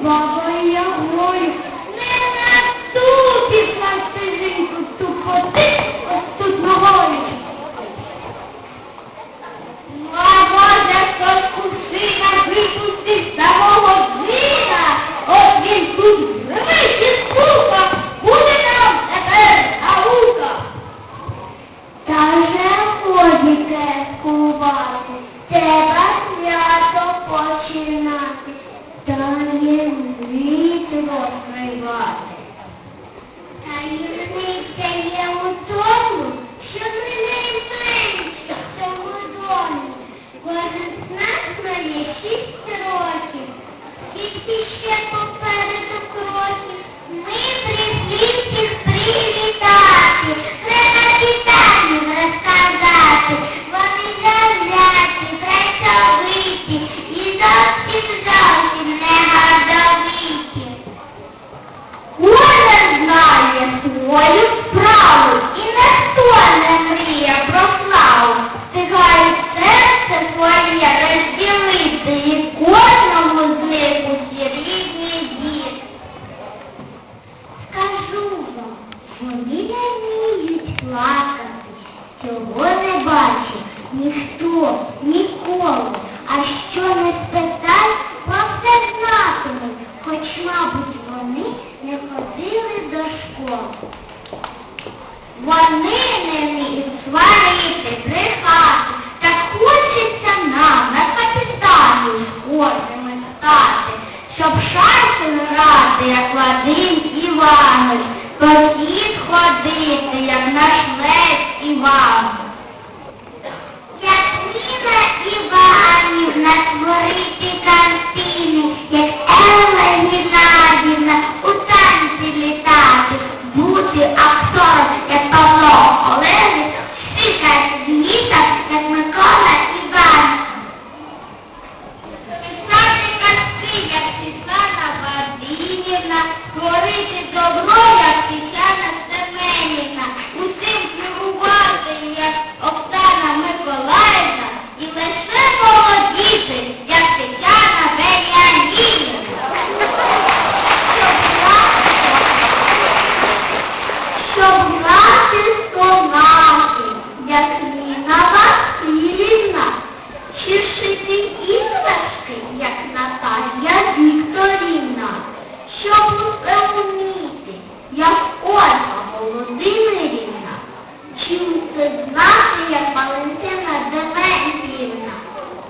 Baba, you're вітром тривати. Таємниця є у тому, що ми найменші в цьому домі. Кожен з нас має шість років. Скільки ще попереду кроків, ми свою справу і ніхто не мріє про славу. Встигають серце своє розділити і кожному з них усі рідні діти. Скажу вам, вони не вміють плакати, цього не бачить ніхто ніколи. А що не спитай, про все знатимуть, хоч, мабуть, вони не ходили школи. Вони не сварити, брехати, так хочеться нам на капітані схожими стати, щоб шашки грати, як Вадим Іванович, похід ходити, як наш Лесь Іван. Як Ніна картину,